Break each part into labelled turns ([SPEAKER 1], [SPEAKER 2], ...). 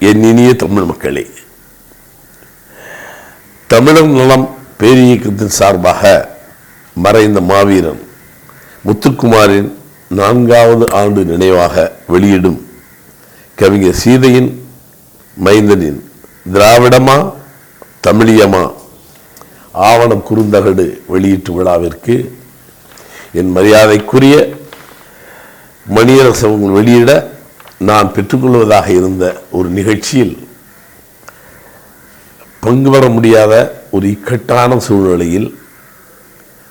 [SPEAKER 1] என் இனிய தமிழ் மக்களே தமிழர் நலம் பேரியக்கத்தின் சார்பாக மறைந்த மாவீரன் முத்துக்குமாரின் நான்காவது ஆண்டு நினைவாக வெளியிடும் கவிஞர் சீதையின் மைந்தனின் திராவிடமா தமிழியமா ஆவணம் குறுந்தகடு வெளியீட்டு விழாவிற்கு என் மரியாதைக்குரிய மணியரசவங்கள் வெளியிட நான் பெற்றுக்கொள்வதாக இருந்த ஒரு நிகழ்ச்சியில் பங்கு பெற முடியாத ஒரு இக்கட்டான சூழ்நிலையில்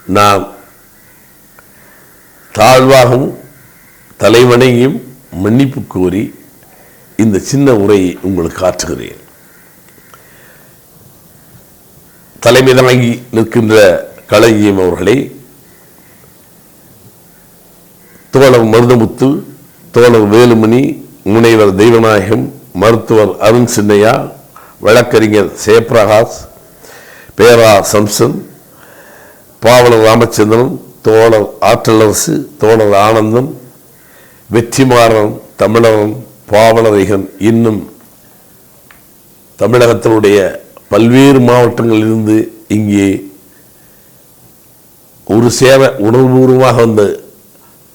[SPEAKER 1] நான் தாழ்வாகவும் தலைவனையும் மன்னிப்பு கோரி இந்த சின்ன உரையை உங்களுக்கு ஆற்றுகிறேன் தலைமை தாங்கி நிற்கின்ற களஞ்சியம் அவர்களை தோழர் மருதமுத்து தோழர் வேலுமணி முனைவர் தெய்வநாயகம் மருத்துவர் அருண் சின்னையா வழக்கறிஞர் ஜெயபிரகாஷ் பேரா சம்சன் பாவலர் ராமச்சந்திரன் தோழர் ஆற்றலரசு தோழர் ஆனந்தம் வெற்றிமாறன் தமிழரன் பாவலரிகன் இன்னும் தமிழகத்தினுடைய பல்வேறு மாவட்டங்களிலிருந்து இங்கே ஒரு சேவை உணர்வுபூர்வமாக வந்த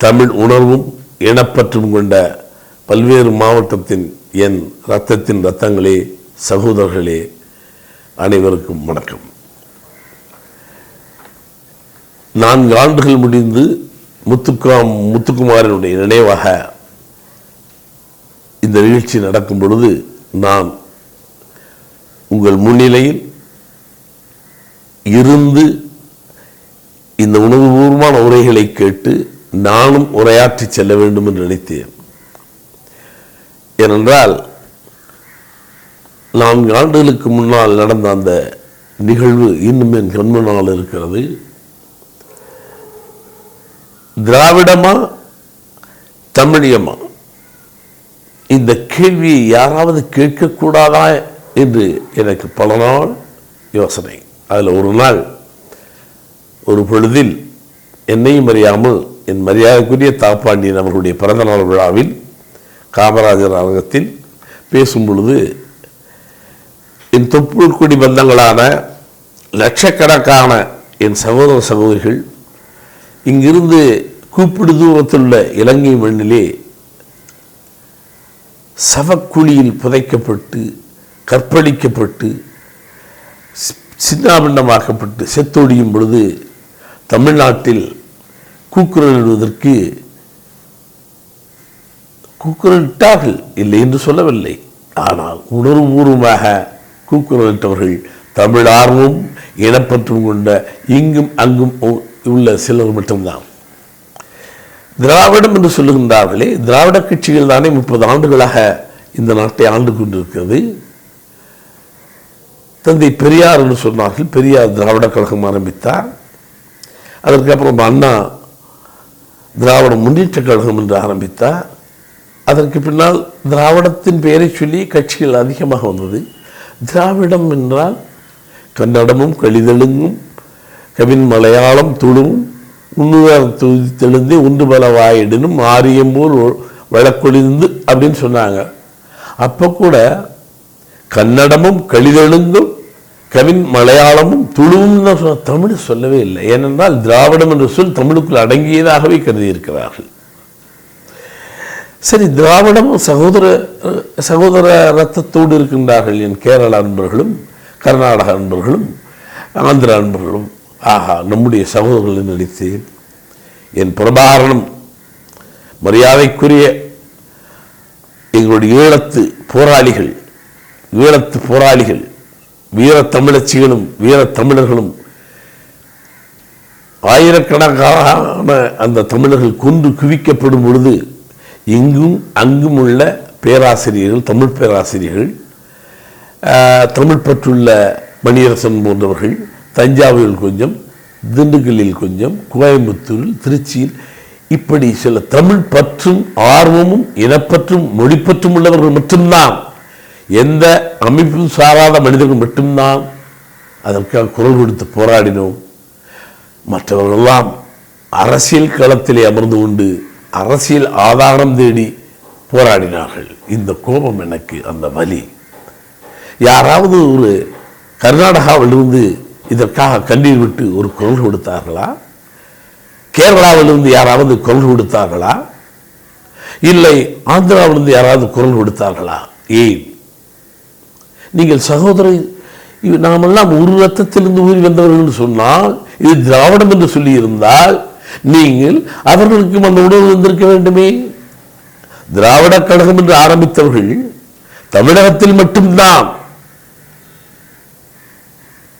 [SPEAKER 1] தமிழ் உணர்வும் இனப்பற்றும் கொண்ட பல்வேறு மாவட்டத்தின் என் ரத்தத்தின் ரத்தங்களே சகோதரர்களே அனைவருக்கும் வணக்கம். நான்கு ஆண்டுகள் முடிந்து முத்துக்காம் முத்துக்குமாரனுடைய நினைவாக இந்த நிகழ்ச்சி நடக்கும் பொழுது நான் உங்கள் முன்னிலையில் இருந்து இந்த உணவுபூர்வமான உரைகளை கேட்டு நானும் உரையாற்றி செல்ல வேண்டும் என்று நினைத்தேன். ஏனென்றால் நான்கு ஆண்டுகளுக்கு முன்னால் நடந்த அந்த நிகழ்வு இன்னும் என் கண்முன்னால் இருக்கிறது. திராவிடமா தமிழியமா? இந்த கேள்வியை யாராவது கேட்கக்கூடாதா என்று எனக்கு பல நாள் யோசனை. அதில் ஒரு நாள் ஒரு பொழுதில் என்னையும் அறியாமல் என் மரியாதைக்குரிய தாப்பாண்டியன் அவர்களுடைய பிறந்தநாள் விழாவில் காமராஜர் அரங்கத்தில் பேசும் பொழுது என் தொப்புள்குடி பந்தங்களான லட்சக்கணக்கான என் சகோதர சகோதரிகள் இங்கிருந்து கூப்பிடு தூரத்துள்ள இலங்கை மண்ணிலே சவக்குழியில் புதைக்கப்பட்டு கற்பழிக்கப்பட்டு சின்னாபின்னமாக்கப்பட்டு செத்தொடியும் பொழுது தமிழ்நாட்டில் கூக்குரலிடுவதற்கு கூக்குரலிட்டார்கள் இல்லை என்று சொல்லவில்லை. ஆனால் உணர்வுபூர்வமாக கூக்குரலிட்டவர்கள் தமிழ் ஆர்வம் இனப்பற்றும் கொண்ட இங்கும் அங்கும் உ- உள்ள சிலர் மட்டும்தான். திராவிடம் என்று சொல்லுகின்றார்களே திராவிட கட்சிகள் தானே முப்பது ஆண்டுகளாக இந்த நாட்டை ஆண்டு கொண்டிருக்கிறது. தந்தை பெரியார் என்று சொன்னார்கள் பெரியார் திராவிட கழகம் ஆரம்பித்தார். அதற்கப்புறம் அண்ணா திராவிட முன்னேற்ற கழகம் என்று ஆரம்பித்தார். அதற்கு பின்னால் திராவிடத்தின் பெயரை சொல்லி கட்சிகள் அதிகமாக வந்தது. திராவிடம் என்றால் கன்னடமும் கழிதெலுங்கும் கவின் மலையாளம் துளுவும் உண்ணுவர் தெளிந்து உண்டு பல வாயிடனும் ஆரியம் போல் வழக்கொழிந்து அப்படின்னு சொன்னாங்க. அப்போ கூட கன்னடமும் கழிதெழுந்தும் கவின் மலையாளமும் துளுவும் தான் சொன்ன தமிழ் சொல்லவே இல்லை. ஏனென்றால் திராவிடம் என்ற சொல் தமிழுக்குள் அடங்கியதாகவே கருதி இருக்கிறார்கள் சரி திராவிடமும் சகோதர சகோதர ரத்தத்தோடு இருக்கின்றார்கள் என் கேரள அன்பர்களும் கர்நாடக அன்பர்களும் ஆந்திர அன்பர்களும். ஆஹா நம்முடைய சகோதரர்கள் நடித்தேன் என் பிரபாகரனும் மரியாதைக்குரிய எங்களுடைய ஈழத்து போராளிகள் ஈழத்து போராளிகள் வீரத்தமிழச்சிகளும் வீரத்தமிழர்களும் ஆயிரக்கணக்கான அந்த தமிழர்கள் கொன்று குவிக்கப்படும் பொழுது இங்கும் அங்கும் உள்ள பேராசிரியர்கள் தமிழ் பேராசிரியர்கள் தமிழ் பற்றுள்ள மணியரசன் போன்றவர்கள் தஞ்சாவூரில் கொஞ்சம் திண்டுக்கல்லில் கொஞ்சம் கோயம்புத்தூரில் திருச்சியில் இப்படி சில தமிழ் பற்றும் ஆர்வமும் இனப்பற்றும் மொழிப்பற்றும் உள்ளவர்கள் மட்டும்தான். எந்த அமைப்பும் சாராத மனிதர்கள் மட்டும்தான். அதற்காக குரல் கொடுத்து போராடினோம். மற்றவர்களெல்லாம் அரசியல் களத்திலே அமர்ந்து கொண்டு அரசியல் ஆதாரம் தேடி போராடினார்கள். இந்த கோபம் எனக்கு அந்த வலி. யாராவது ஒரு கர்நாடகாவிலிருந்து இதற்காக கண்ணீர் விட்டு ஒரு குரல் கொடுத்தார்களா? கேரளாவிலிருந்து யாராவது குரல் கொடுத்தார்களா? இல்லை ஆந்திராவிலிருந்து யாராவது குரல் கொடுத்தார்களா? ஏன்? நீங்கள் சகோதரி நாமெல்லாம் ஒரு ரத்தத்திலிருந்து ஊறி வந்தவர்கள் என்று சொன்னால் இது திராவிடம் என்று சொல்லி இருந்தால் நீங்கள் அவர்களுக்கும் அந்த உணவு வந்திருக்க வேண்டுமே? திராவிட கழகம் என்று ஆரம்பித்தவர்கள் தமிழகத்தில் மட்டும்தான்.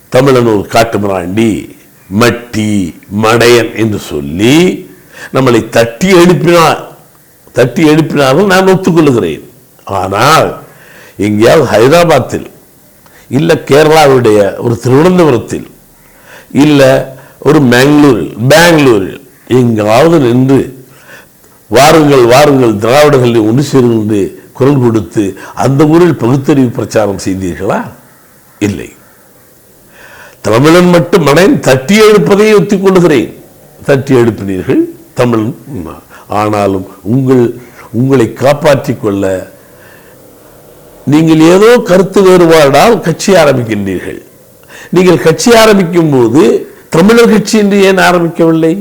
[SPEAKER 1] தமிழன் ஒரு காட்டுமிராண்டி மட்டி மடையன் என்று சொல்லி நம்மளை தட்டி எழுப்பினார் தட்டி எழுப்பினார்கள் நான் ஒத்துக்கொள்கிறேன். ஆனால் எங்கேயாவது ஹைதராபாத்தில் இல்லை கேரளாவுடைய ஒரு திருவனந்தபுரத்தில் இல்லை ஒரு பெங்களூரில் பெங்களூரில் எங்காவது நின்று வாருங்கள் வாருங்கள் திராவிடர்களை ஒன்று சேர்ந்து குரல் கொடுத்து அந்த ஊரில் பகுத்தறிவு பிரச்சாரம் செய்தீர்களா? இல்லை. தமிழன் மட்டும் மனைன் தட்டி எழுப்பதை ஒத்திக்கொள்கிறேன் தட்டி எழுப்பினீர்கள் தமிழன். ஆனாலும் உங்கள் உங்களை காப்பாற்றிக் கொள்ள நீங்கள் ஏதோ கருத்து வேறுபாடால் கட்சி ஆரம்பிக்கின்றீர்கள். நீங்கள் கட்சி ஆரம்பிக்கும் போது தமிழர் கட்சி என்று ஏன் ஆரம்பிக்கவில்லை?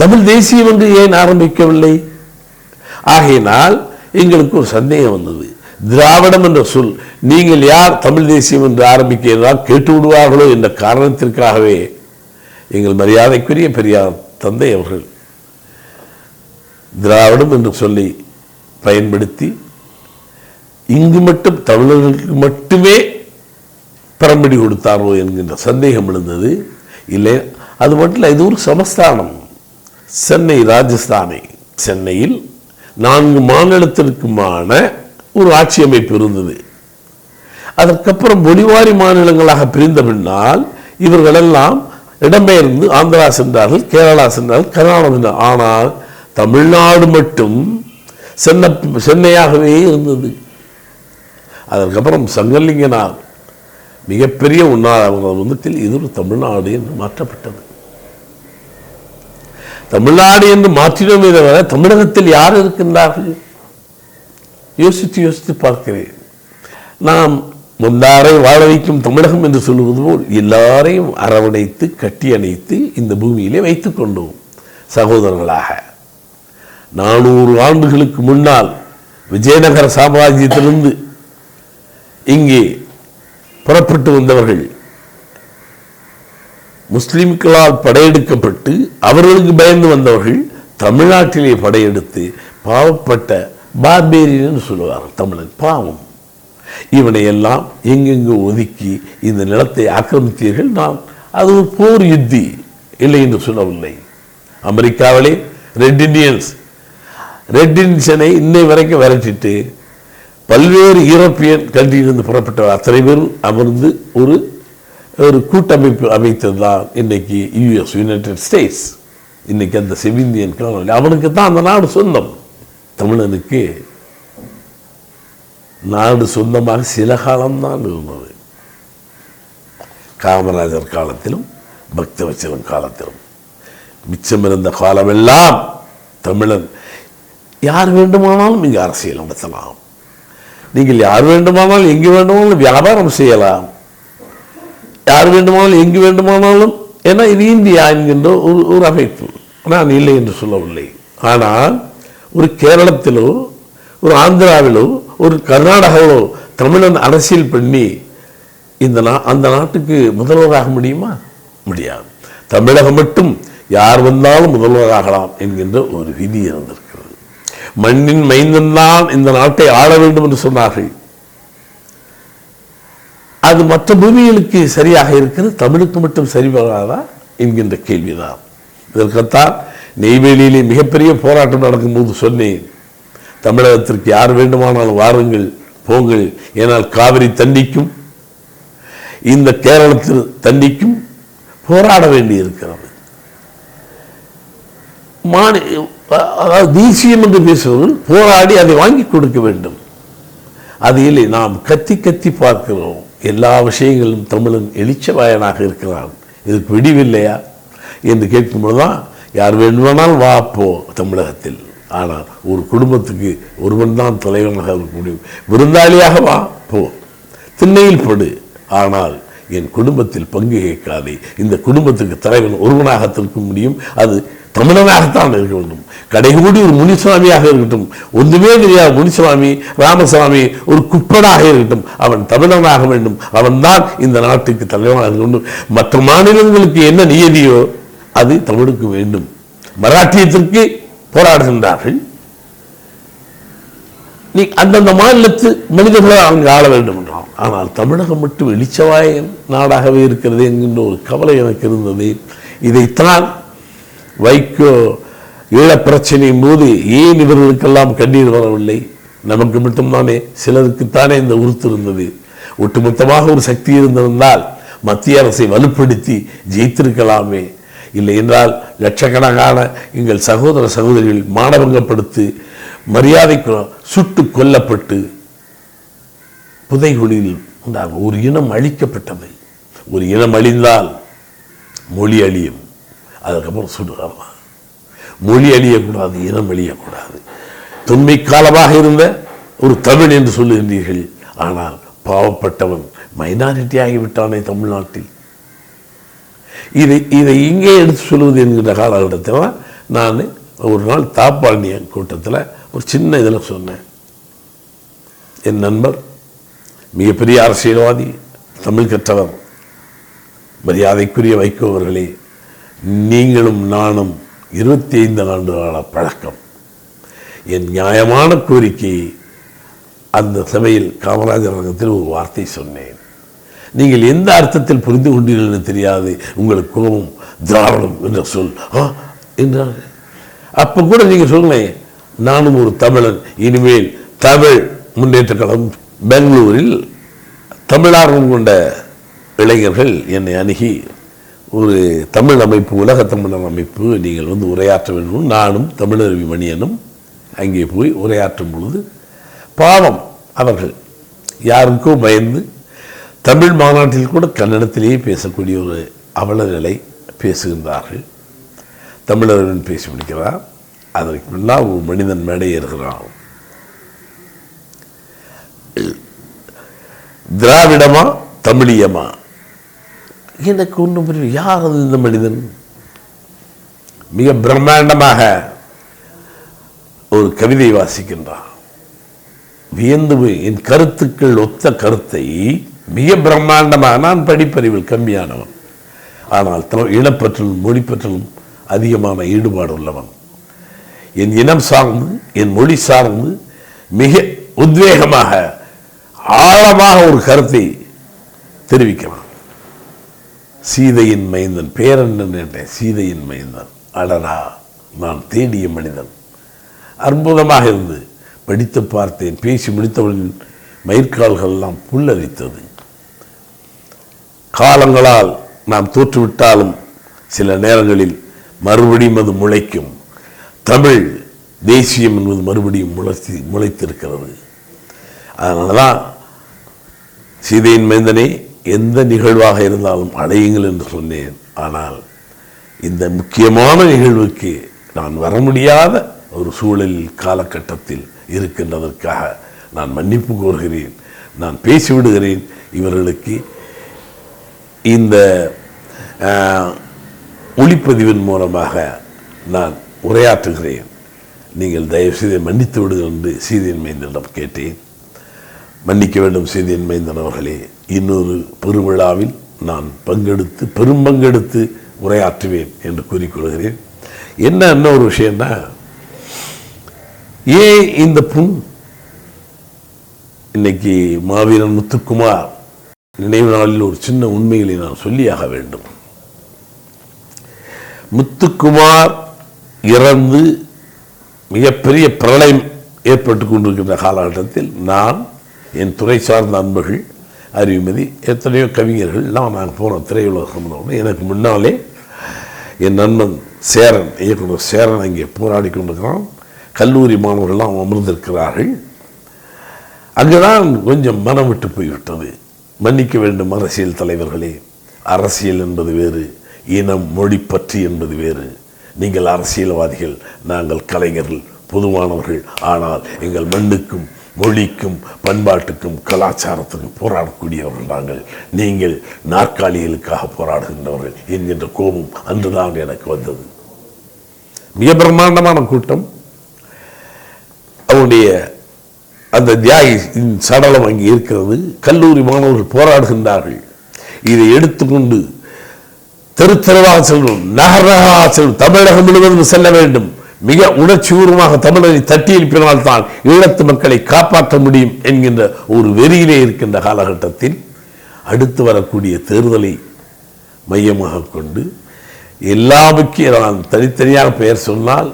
[SPEAKER 1] தமிழ் தேசியம் என்று ஏன் ஆரம்பிக்கவில்லை? ஆகையினால் எங்களுக்கு ஒரு சந்தேகம் வந்தது. திராவிடம் என்ற சொல் நீங்கள் யார் தமிழ் தேசியம் என்று ஆரம்பிக்கிறதால் கேட்டு விடுவார்களோ என்ற காரணத்திற்காகவே எங்கள் மரியாதைக்குரிய பெரியார் தந்தை அவர்கள் திராவிடம் என்று சொல்லி பயன்படுத்தி இங்கு மட்டும் தமிழர்களுக்கு மட்டுமே பரம்பிடி கொடுத்தாரோ என்கின்ற சந்தேகம் எழுந்தது. இல்லை அது மட்டும் இல்லை இது ஒரு சமஸ்தானம். சென்னை ராஜஸ்தானை. சென்னையில் நான்கு மாநிலத்திற்குமான ஒரு ஆட்சி அமைப்பு இருந்தது. அதற்கப்புறம் மொழிவாரி மாநிலங்களாக பிரிந்த பின்னால் இவர்களெல்லாம் இடம்பெயர்ந்து ஆந்திரா சென்றார்கள் கேரளா சென்றார்கள் கர்நாடகம் ஆனால் தமிழ்நாடு மட்டும் சென்னை சென்னையாகவே இருந்தது. அதற்கப்புறம் சங்கலிங்கனார் மிகப்பெரிய உண்ணாவிரதத்தில் இது ஒரு தமிழ்நாடு என்று மாற்றப்பட்டது. தமிழ்நாடு என்று மாற்றினோமே தவிர தமிழகத்தில் யார் இருக்கின்றார்கள்? யோசித்து யோசித்து பார்க்கிறேன். நாம் முந்தாரை வாழ வைக்கும் தமிழகம் என்று சொல்லுவது போல் எல்லாரையும் அரவணைத்து கட்டி அணைத்து இந்த பூமியிலே வைத்துக் கொண்டோம். சகோதரர்களாக நானூறு ஆண்டுகளுக்கு முன்னால் விஜயநகர சாம்ராஜ்யத்திலிருந்து இங்கே புறப்பட்டு வந்தவர்கள் முஸ்லிம்களால் படையெடுக்கப்பட்டு அவர்களுக்கு பயந்து வந்தவர்கள் தமிழ்நாட்டிலே படையெடுத்து பாவப்பட்ட பார்பேரியன் சொல்லுவார் தமிழன் பாவம். இவனை எல்லாம் எங்கெங்கு ஒதுக்கி இந்த நிலத்தை ஆக்கிரமித்தீர்கள் நாம். அது ஒரு போர் யுத்தி இல்லை என்று சொல்லவில்லை. அமெரிக்காவிலே ரெட் இண்டியன்ஸ் ரெட் இண்டியன்ஸனை இன்னை வரைக்கும் விரட்டிட்டு பல்வேறு யூரோப்பியன் கண்ட்ரியிலிருந்து புறப்பட்ட அத்தனை பேரும் அமர்ந்து ஒரு ஒரு கூட்டமைப்பு அமைத்தது தான் இன்னைக்கு யூஎஸ் யுனைடெட் ஸ்டேட்ஸ் இன்னைக்கு அந்த செவிந்தியன் காலனி அவனுக்கு தான் அந்த நாடு சொந்தம். தமிழனுக்கு நாடு சொந்தமாக சில காலம்தான் இருந்தது. காமராஜர் காலத்திலும் பக்தவச்சலம் காலத்திலும். மிச்சம் இருந்த காலமெல்லாம் தமிழன் யார் வேண்டுமானாலும் இங்கு அரசியல் நடத்தலாம். நீங்கள் யார் வேண்டுமானாலும் எங்கு வேண்டுமானாலும் வியாபாரம் செய்யலாம். யார் வேண்டுமானாலும் எங்கு வேண்டுமானாலும் ஏன்னா இது இந்தியா என்கின்ற ஒரு ஒரு அமைப்பு. நான் இல்லை என்று சொல்லவில்லை. ஆனால் ஒரு கேரளத்திலோ ஒரு ஆந்திராவிலோ ஒரு கர்நாடகாவிலோ தமிழன் அரசியல் பண்ணி இந்த நா அந்த நாட்டுக்கு முதல்வராக முடியுமா? முடியாது. தமிழகம் மட்டும் யார் வந்தாலும் முதல்வராகலாம் என்கின்ற ஒரு விதி இருந்திருக்கிறது. மண்ணின் மைந்தன் தான் இந்த நாட்டை ஆள வேண்டும் என்று சொன்னார்கள். அது மற்ற பூமிகளுக்கு சரியாக இருக்கிறது தமிழுக்கு மட்டும் சரி வராதா என்கின்ற கேள்விதான். இதற்குத்தான் நெய்வேலியிலே மிகப்பெரிய போராட்டம் நடக்கும்போது சொன்னேன் தமிழகத்திற்கு யார் வேண்டுமானாலும் வாருங்கள் போங்கள் ஏனால் காவிரி தண்டிக்கும் இந்த கேரளத்தில் தண்டிக்கும் போராட வேண்டி இருக்கிறது மாநில அதாவது தேசியம் என்று பேசுவவர்கள் போராடி அதை வாங்கி கொடுக்க வேண்டும். அது இல்லை நாம் கத்தி கத்தி பார்க்கிறோம். எல்லா விஷயங்களும் தமிழன் எழுச்சவாயனாக இருக்கிறான். இதுக்கு விடிவில்லையா என்று கேட்கும்போது தான் யார் வேண்டுமானால் வா போ தமிழகத்தில். ஆனால் ஒரு குடும்பத்துக்கு ஒருவன் தான் தலைவனாக இருக்க முடியும். விருந்தாளியாக வா போ. திண்ணையில் படு. ஆனால் என் குடும்பத்தில் பங்கு கேட்காதே. இந்த குடும்பத்துக்கு தலைவன் ஒருவனாக இருக்க முடியும். அது தமிழனாகத்தான் இருக்க வேண்டும். கடைகூடி ஒரு முனிசுவாமியாக இருக்கட்டும் ஒன்றுமே தெரியாத முனிசுவாமி ராமசுவாமி ஒரு குப்பனாக இருக்கட்டும் அவன் தமிழனாக வேண்டும். அவன்தான் இந்த நாட்டுக்கு தலைவனாக இருக்க வேண்டும். மற்ற மாநிலங்களுக்கு என்ன நியதியோ அது தமிழுக்கு வேண்டும். மராட்டியத்திற்கு போராடுகின்றார்கள். நீ அந்தந்த மாநிலத்து மனிதர்களை அவங்க ஆள வேண்டும் என்றான். ஆனால் தமிழகம் மட்டும் வெளிச்சவாய நாடாகவே இருக்கிறது என்கின்ற ஒரு கவலை எனக்கு இருந்தது. இதைத்தான் வைக்கோ ஈழப் போது ஏன் இவர்களுக்கெல்லாம் கண்ணீர் வரவில்லை? நமக்கு மட்டும்தானே சிலருக்குத்தானே இந்த உறுத்து இருந்தது. ஒட்டுமொத்தமாக ஒரு சக்தி இருந்திருந்தால் மத்திய அரசை வலுப்படுத்தி ஜெயித்திருக்கலாமே. இல்லை என்றால் லட்சக்கணக்கான எங்கள் சகோதர சகோதரிகள் மானவங்கப்படுத்து மரியாதைக்கு சுட்டு கொல்லப்பட்டு புதைகுழியில் உண்டாகும் ஒரு இனம் அழிக்கப்பட்டவை ஒரு இனம் அழிந்தால் மொழி அழியும். அதுக்கப்புறம் சுடுகாரலாம் மொழி அழியக்கூடாது இனம் அழியக்கூடாது. தொன்மை காலமாக இருந்த ஒரு தமிழ் என்று சொல்லுகின்றீர்கள் ஆனால் பாவப்பட்டவன் மைனாரிட்டி ஆகிவிட்டானே தமிழ்நாட்டில். இதை இதை இங்கே எடுத்து சொல்வது என்கிற காலகட்டத்தில் தான் நான் ஒரு நாள் தாப்பாண்டிய கூட்டத்தில் ஒரு சின்ன இதில் சொன்னேன். என் நண்பர் மிகப்பெரிய அரசியல்வாதி தமிழ் கற்றவர் மரியாதைக்குரிய வைகோ அவர்களே நீங்களும் நானும் இருபத்தி ஐந்து ஆண்டு கால பழக்கம். என் நியாயமான கோரிக்கை அந்த சபையில் காமராஜர் அரங்கத்தில் ஒரு வார்த்தை சொன்னேன். நீங்கள் எந்த அர்த்தத்தில் புரிந்து கொண்டீர்கள் என்று தெரியாது. உங்களுக்கு கோபம் திராவிடம் என்ற சொல். ஆ என்றார். அப்போ கூட நீங்கள் சொல்லுங்களேன் நானும் ஒரு தமிழன் இனிமேல் தமிழ் முன்னேற்ற கழகம் பெங்களூரில் தமிழார்வம் கொண்ட இளைஞர்கள் என்னை அணுகி ஒரு தமிழ் அமைப்பு உலக தமிழர் அமைப்பு நீங்கள் வந்து உரையாற்ற வேண்டும். நானும் தமிழருவி மணியனும் அங்கே போய் உரையாற்றும் பொழுது பாவம் அவர்கள் யாருக்கோ பயந்து தமிழ் மாநாட்டில் கூட கன்னடத்திலேயே பேசக்கூடிய ஒரு அவல நிலை பேசுகின்றார்கள். தமிழர்கள் பேசி முடிக்கிறார் அதற்கு முன்னால் ஒரு மனிதன் மேடை ஏறுகிறான். திராவிடமா தமிழியமா? எனக்கு ஒன்றும் புரியல யார் அது இந்த மனிதன்? மிக பிரம்மாண்டமாக ஒரு கவிதை வாசிக்கின்றான். வியந்து போய் என் கருத்துக்கள் ஒத்த கருத்தை மிக பிரம்மாண்டமாக நான் படிப்பறிவில் கம்மியானவன். ஆனால் த- இனப்பற்றிலும் மொழிப்பற்றிலும் அதிகமான ஈடுபாடு உள்ளவன். என் இனம் சார்ந்து என் மொழி சார்ந்து மிக உத்வேகமாக ஆழமாக ஒரு கருத்தை தெரிவிக்கிறான். சீதையின் மைந்தன். பேரன் கேட்டேன் சீதையின் மைந்தன். அடரா நான் தேடிய மனிதன். அற்புதமாக இருந்து படித்து பார்த்தேன். பேசி முடித்தவளின் மயிர்கால்கள் எல்லாம் புல்லரித்தது. காலங்களால் நாம் தோற்றுவிட்டாலும் சில நேரங்களில் மறுபடியும் அது முளைக்கும். தமிழ் தேசியம் என்பது மறுபடியும் முளைத்து முளைத்திருக்கிறது. அதனால தான் சீதையின் மைந்தனே எந்த நிகழ்வாக இருந்தாலும் அடையுங்கள் என்று சொன்னேன். ஆனால் இந்த முக்கியமான நிகழ்வுக்கு நான் வர முடியாத ஒரு சூழலில் காலகட்டத்தில் இருக்கின்றதற்காக நான் மன்னிப்பு கோருகிறேன். நான் பேசிவிடுகிறேன். இவர்களுக்கு இந்த ஒளிப்பதிவின் மூலமாக நான் உரையாற்றுகிறேன். நீங்கள் தயவுசெய்து மன்னித்து விடுங்கள் என்று சீதையின் மைந்தனிடம் கேட்டேன். மன்னிக்க வேண்டும் சீதையின் மைந்தன் அவர்களே. இன்னொரு பெருவிழாவில் நான் பங்கெடுத்து பெரும் பங்கெடுத்து உரையாற்றுவேன் என்று கூறிக்கொள்கிறேன். என்ன என்ன ஒரு விஷயம்னா ஏன் இந்த புண்? இன்னைக்கு மாவீரன் முத்துக்குமார் நினைவு நாளில் ஒரு சின்ன உண்மைகளை நான் சொல்லியாக வேண்டும். முத்துக்குமார் இறந்து மிகப்பெரிய பிரளயம் ஏற்பட்டு கொண்டிருக்கின்ற காலகட்டத்தில் நான் என் துறை சார்ந்த அன்பர்கள் அறிவுமதி எத்தனையோ கவிஞர்கள் எல்லாம் நாங்கள் போனோம் திரையுலக சம்பந்தம் எனக்கு முன்னாலே என் நண்பன் சேரன் இயக்குனர் சேரன் அங்கே போராடி கொண்டிருக்கிறான். கல்லூரி மாணவர்கள்லாம் அமர்ந்திருக்கிறார்கள். அங்குதான் கொஞ்சம் மனம் விட்டு போய்விட்டது. மன்னிக்க வேண்டும் அரசியல் தலைவர்களே. அரசியல் என்பது வேறு இனம் மொழி பற்றி என்பது வேறு. நீங்கள் அரசியல்வாதிகள் நாங்கள் கலைஞர்கள் பொதுவானவர்கள். ஆனால் எங்கள் மண்ணுக்கும் மொழிக்கும் பண்பாட்டுக்கும் கலாச்சாரத்துக்கும் போராடக்கூடியவர்கள் நாங்கள். நீங்கள் நாற்காலிகளுக்காக போராடுகின்றவர்கள் என்கின்ற கோபம் அன்றுதான் எனக்கு வந்தது. மிக பிரம்மாண்டமான கூட்டம். அவருடைய அந்த தியாகி சடலம் அங்கே இருக்கிறது. கல்லூரி மாணவர்கள் போராடுகின்றார்கள். இதை எடுத்துக்கொண்டு தெரு தெருவாக செல்லும் நகர் நகராக செல்லும் தமிழகம் முழுவதும் செல்ல வேண்டும். மிக உணர்ச்சிபூர்வமாக தமிழரை தட்டி எழுப்பினால் தான் ஈழத்து மக்களை காப்பாற்ற முடியும் என்கின்ற ஒரு வெறியிலே இருக்கின்ற காலகட்டத்தில் அடுத்து வரக்கூடிய தேர்தலை மையமாக கொண்டு எல்லாமுக்கும் நான் தனித்தனியாக பெயர் சொன்னால்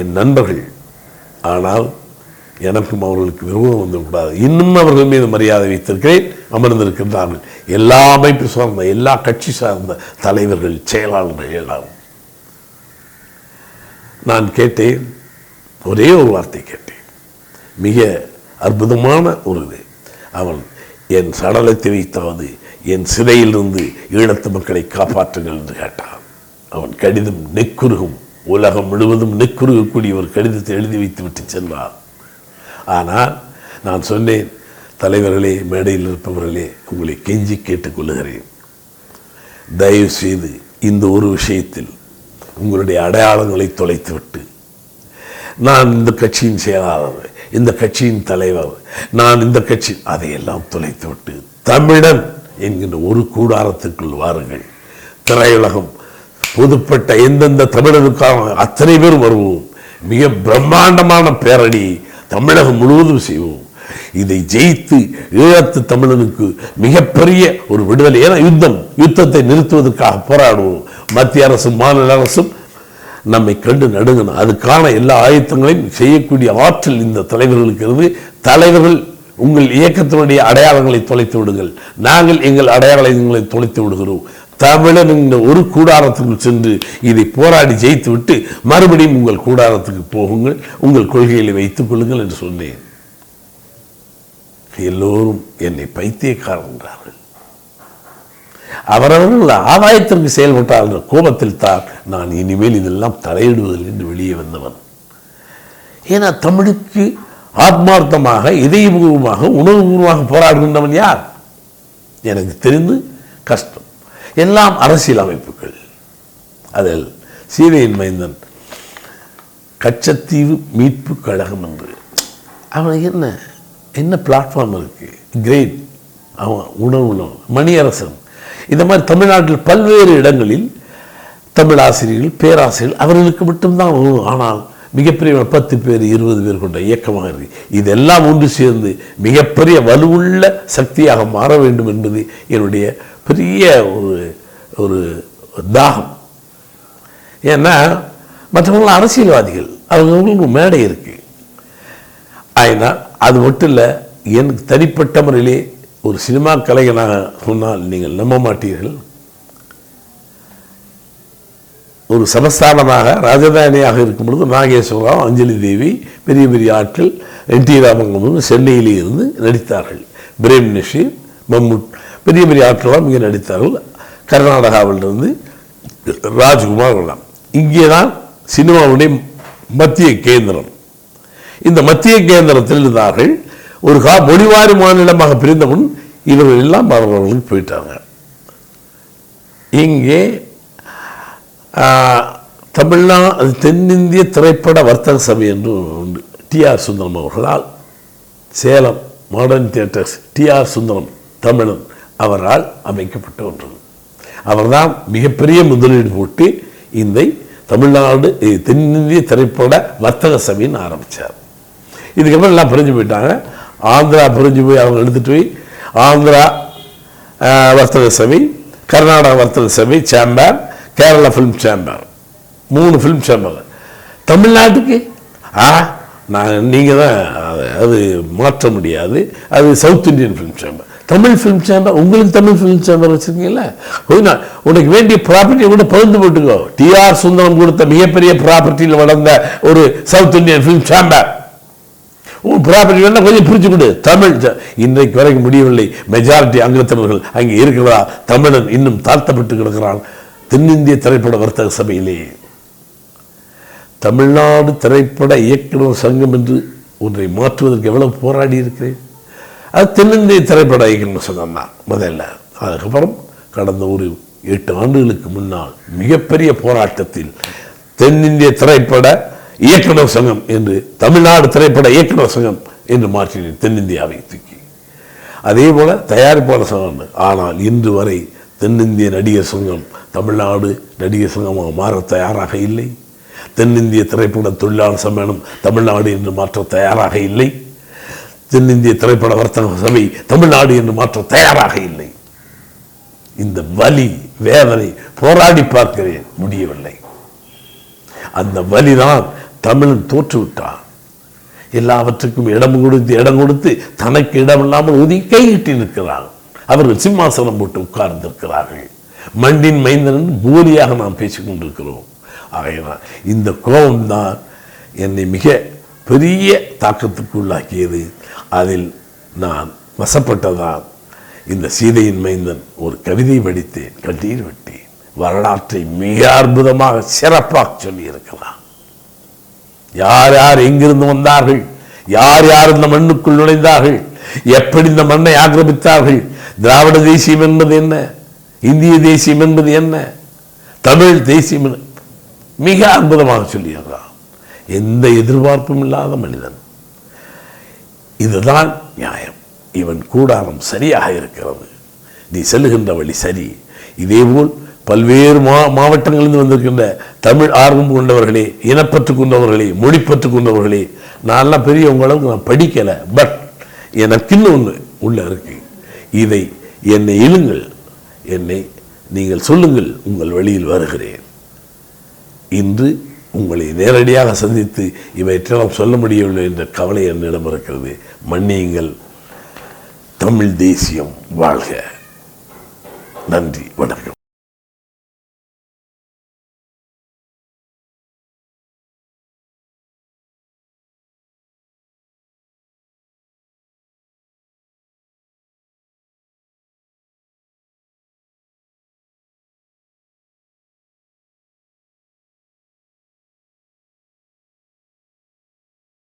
[SPEAKER 1] என் நண்பர்கள். ஆனால் எனக்கும் அவர்களுக்கு விரோதம் வந்துவிடக்கூடாது. இன்னும் அவர்கள் மீது மரியாதை வைத்திருக்கிறேன் அமர்ந்திருக்கின்றார்கள். எல்லா அமைப்பு சார்ந்த எல்லா கட்சி சார்ந்த தலைவர்கள் செயலாளர்கள் எல்லாரும் நான் கேட்டேன். ஒரே ஒரு வார்த்தை கேட்டேன். மிக அற்புதமான ஒரு இது. அவன் என் சடலத்தை வைத்தாவது என் சிறையிலிருந்து ஈழத்து மக்களை காப்பாற்றுங்கள் என்று கேட்டான். அவன் கடிதம் நெக்குருகும். உலகம் முழுவதும் நெக்குருகக்கூடிய ஒரு கடிதத்தை எழுதி வைத்து விட்டு சென்றான். ஆனால் நான் சொன்னேன் தலைவர்களே மேடையில் இருப்பவர்களே உங்களை கெஞ்சி கேட்டுக்கொள்கிறேன் தயவு செய்து இந்த ஒரு விஷயத்தில் உங்களுடைய அடையாளங்களை தொலைத்துவிட்டு நான் இந்த கட்சியின் செயலாளர் இந்த கட்சியின் தலைவர் நான் இந்த கட்சி அதையெல்லாம் தொலைத்துவிட்டு தமிழன் என்கின்ற ஒரு கூடாரத்துக்குள் வாருங்கள். திரையுலகம் பொதுப்பட்ட எந்தெந்த தமிழருக்காக அத்தனை பேர் வருவோம். மிக பிரம்மாண்டமான பேரணி தமிழகம் முழுவதும் செய்வோம். இதை ஜெயித்து ஈழத்து தமிழனுக்கு மிகப்பெரிய ஒரு விடுதலை. ஏன்னா யுத்தம் யுத்தத்தை நிறுத்துவதற்காக போராடுவோம். மத்திய அரசும் மாநில அரசும் நம்மை கண்டு நடுங்கணும் அதுக்கான எல்லா ஆயத்தங்களையும் செய்யக்கூடிய ஆற்றல் இந்த தலைவர்களுக்கு இருந்து. தலைவர்கள் உங்கள் இயக்கத்தினுடைய அடையாளங்களை தொலைத்து விடுங்கள். நாங்கள் எங்கள் அடையாளங்களை தொலைத்து விடுகிறோம். தமிழன் என்ற ஒரு கூடாரத்துக்குள் சென்று இதை போராடி ஜெயித்து விட்டு மறுபடியும் உங்கள் கூடாரத்துக்கு போகுங்கள். உங்கள் கொள்கைகளை வைத்துக் கொள்ளுங்கள் என்று சொன்னேன். எல்லோரும் என்னை பைத்தியக்காரன் என்றார்கள் அவரவர்கள் ஆதாயத்திற்கு செயல்பட்டார் என்ற கோபத்தில் தான் நான் இனிமேல் இதெல்லாம் தலையிடுவதில் என்று வெளியே வந்தவன். ஏன்னா தமிழுக்கு ஆத்மார்த்தமாக இதயபூர்வமாக உணர்வுபூர்வமாக போராடுகின்றவன் யார்? எனக்கு தெரிந்து கஷ்டம். எல்லாம் அரசியல் அமைப்புகள். அதில் சீதையின் மைந்தன் கச்சத்தீவு மீட்பு கழகம் என்று. அவன் என்ன? என்ன பிளாட்ஃபார்ம் இருக்கு? கிரேட் அவன் உணவு மணியரசன். இந்த மாதிரி தமிழ்நாட்டில் பல்வேறு இடங்களில் தமிழ் ஆசிரியர்கள் பேராசிரியர்கள் அவர்களுக்கு மட்டும்தான் ஆனால் மிகப்பெரிய பத்து பேர் இருபது பேர் கொண்ட இயக்கமாக இருக்கு. இதெல்லாம் ஒன்று சேர்ந்து மிகப்பெரிய வலுவுள்ள சக்தியாக மாற வேண்டும் என்பது என்னுடைய பெரிய ஒரு ஒரு தாகம். ஏன்னா மற்றவங்களாம் அரசியல்வாதிகள் அவங்களுக்கு மேடை இருக்கு. ஆனால் அது மட்டும் இல்லை எனக்கு தனிப்பட்ட முறையிலே ஒரு சினிமா கலைஞனாக சொன்னால் நீங்கள் நம்ப மாட்டீர்கள். ஒரு சமஸ்தானமாக ராஜதானியாக இருக்கும் பொழுது நாகேஸ்வரராவ் அஞ்சலி தேவி பெரிய பெரிய ஆட்கள் என் டி ராமங்கமும் சென்னையிலே இருந்து நடித்தார்கள். பிரேம் நஷீர் மம்முட் பெரிய பெரிய ஆட்களெல்லாம் இங்கே நடித்தார்கள். கர்நாடகாவிலிருந்து ராஜ்குமார் எல்லாம் இங்கே தான் சினிமாவுடைய மத்திய கேந்திரம். இந்த மத்திய கேந்திரத்தில் இருந்தார்கள். ஒரு கா மொழிவாரி மாநிலமாக பிரிந்தவுடன் இவர்கள் எல்லாம் அவர்களுக்கு போயிட்டாங்க. இங்கே தமிழ்நாடு தென்னிந்திய திரைப்பட வர்த்தக சபை என்று உண்டு. உண்டு டிஆர் சுந்தரம் அவர்களால் Salem Modern Theatres TR Sundaram தமிழன் அவரால் அமைக்கப்பட்ட ஒன்று அவர்தான் மிகப்பெரிய முதலீடு போட்டு இந்த தமிழ்நாடு தென்னிந்திய திரைப்பட வர்த்தக சபைன்னு ஆரம்பித்தார் இதுக்கப்புறம் எல்லாம் பிரிஞ்சு போயிட்டாங்க. ஆந்திரா பிரிஞ்சு போய் அவங்க எடுத்துகிட்டு போய் ஆந்திரா வர்த்தக சபை கர்நாடகா வர்த்தக சபை சேம்பர் கேரளா ஃபிலிம் சேம்பர் மூணு ஃபிலிம் சேம்பர் தமிழ்நாட்டுக்கு? ஆ நான் நீங்கள் தான் அது அது மாற்ற முடியாது. அது South Indian film chamber Tamil film chamber உங்களுக்கு தமிழ் ஃபிலிம் சேம்பர் வச்சுருக்கீங்களா போய்னா உனக்கு வேண்டிய ப்ராப்பர்ட்டி கூட பகிர்ந்து போட்டுக்கோ. டிஆர் சுந்தரம் கொடுத்த மிகப்பெரிய ப்ராப்பர்ட்டியில் வளர்ந்த ஒரு South Indian film chamber property வேணா கொஞ்சம் பிரித்து கொடு. தமிழ் இன்றைக்கு வரைக்கும் முடியவில்லை. மெஜாரிட்டி அங்கத்தவர்கள் அங்கே இருக்கிறதா? தமிழன் இன்னும் தாழ்த்தப்பட்டு கிடக்கிறான். தென்னிந்திய திரைப்பட வர்த்தக சபையிலே. தமிழ்நாடு திரைப்பட இயக்குநர் சங்கம் என்று ஒன்றை மாற்றுவதற்கு எவ்வளவு போராடி இருக்கிறேன்? அது தென்னிந்திய திரைப்பட இயக்குநர் சங்கம் தான். முதல்ல. அதுக்கப்புறம் கடந்த ஒரு எட்டு ஆண்டுகளுக்கு முன்னால் மிகப்பெரிய போராட்டத்தில் தென்னிந்திய திரைப்பட இயக்குனர் சங்கம் என்று தமிழ்நாடு திரைப்பட இயக்குனர் சங்கம் என்று மாற்றினேன் தென்னிந்தியாவை தூக்கி. அதே போல தயாரிப்பாளர் சங்கம் ஆனால் இன்று வரை தென்னிந்திய நடிகர் சங்கம் தமிழ்நாடு நடிகர் சங்கமாக மாற தயாராக இல்லை. தென்னிந்திய திரைப்பட தொழிலாளர் சம்மேளம் தமிழ்நாடு என்று மாற்ற தயாராக இல்லை. தென்னிந்திய திரைப்பட வர்த்தக சபை தமிழ்நாடு என்று மாற்ற தயாராக இல்லை. இந்த வலி வேதனை போராடி பார்க்கிறேன் முடியவில்லை. அந்த வலிதான் தமிழன் தோற்றுவிட்டான். எல்லாவற்றுக்கும் இடம் கொடுத்து இடம் கொடுத்து தனக்கு இடம் இல்லாமல் ஒதுக்கி கையிட்டு நிற்கிறார்கள் அவர்கள் சிம்மாசனம் போட்டு உட்கார்ந்திருக்கிறார்கள். மண்டின் மைந்தன் போலியாக நாம் பேசிக் கொண்டிருக்கிறோம். ஆகையினால் இந்த கோபம்தான் என்னை மிக பெரிய தாக்கத்துக்கு உள்ளாக்கியது. அதில் நான் வசப்பட்டதால் இந்த சீதையின் மைந்தன் ஒரு கவிதை படித்தேன் கண்ணீர் விட்டேன் வரலாற்றை மிக அற்புதமாக சிறப்பாக சொல்லியிருக்கிறான். யார் யார் எங்கிருந்து வந்தார்கள்? யார் யார் இந்த மண்ணுக்குள் நுழைந்தார்கள்? எப்படி இந்த மண்ணை ஆக்கிரமித்தார்கள்? திராவிட தேசியம் என்பது என்ன? இந்திய தேசியம் என்பது என்ன? தமிழ் தேசியம் மிக அற்புதமாக சொல்லியிருக்கிறான் எந்த எதிர்பார்ப்பும் இல்லாத மனிதன். இதுதான் நியாயம். இவன் கூடாரம் சரியாக இருக்கிறது. நீ செல்லுகின்ற வழி சரி. இதேபோல் பல்வேறு மா மாவட்டங்களிலிருந்து வந்திருக்கின்ற தமிழ் ஆர்வம் கொண்டவர்களே இனப்பற்று கொண்டவர்களே மொழிப்பற்று கொண்டவர்களே நான்லாம் பெரியவங்க அளவுக்கு நான் படிக்கலை பட் எனக்குன்னு ஒன்று உள்ள இருக்கு. இதை என்னை இழுங்கள் என்னை நீங்கள் சொல்லுங்கள் உங்கள் வழியில் வருகிறேன். இன்று உங்களை நேரடியாக சந்தித்து இவற்றையெல்லாம் சொல்ல முடியவில்லை என்ற கவலை என்னிடம் இருக்கிறது. மன்னியுங்கள் தமிழ் தேசியம் வாழ்க. நன்றி வணக்கம்.